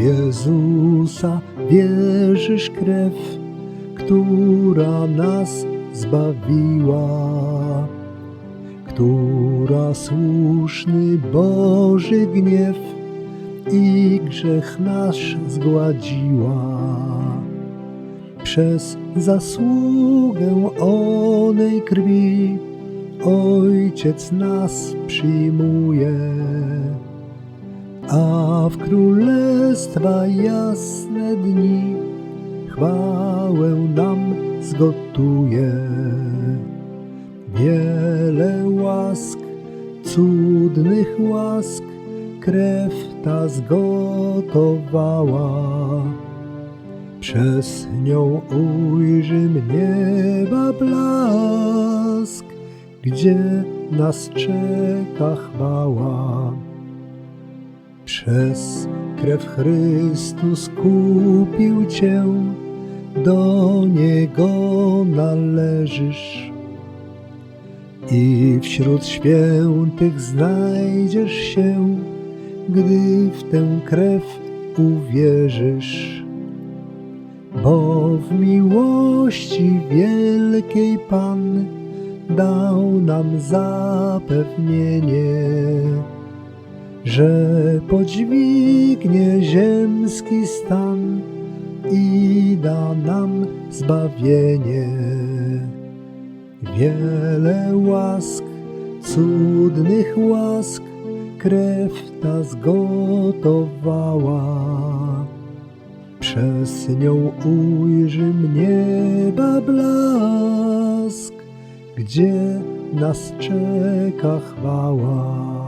Jezusa wierzysz krew, która nas zbawiła, która słuszny Boży gniew i grzech nasz zgładziła. Przez zasługę onej krwi Ojciec nas przyjmuje, a w królestwa jasne dni chwałę nam zgotuje. Wiele łask, cudnych łask, krew ta zgotowała. Przez nią ujrzy nieba blask, gdzie nas czeka chwała. Przez krew Chrystus kupił Cię, do Niego należysz. I wśród świętych znajdziesz się, gdy w tę krew uwierzysz. Bo w miłości wielkiej Pan dał nam zapewnienie, że podźwignie ziemski stan i da nam zbawienie. Wiele łask, cudnych łask, krew ta zgotowała. Przez nią ujrzy nieba blask, gdzie nas czeka chwała.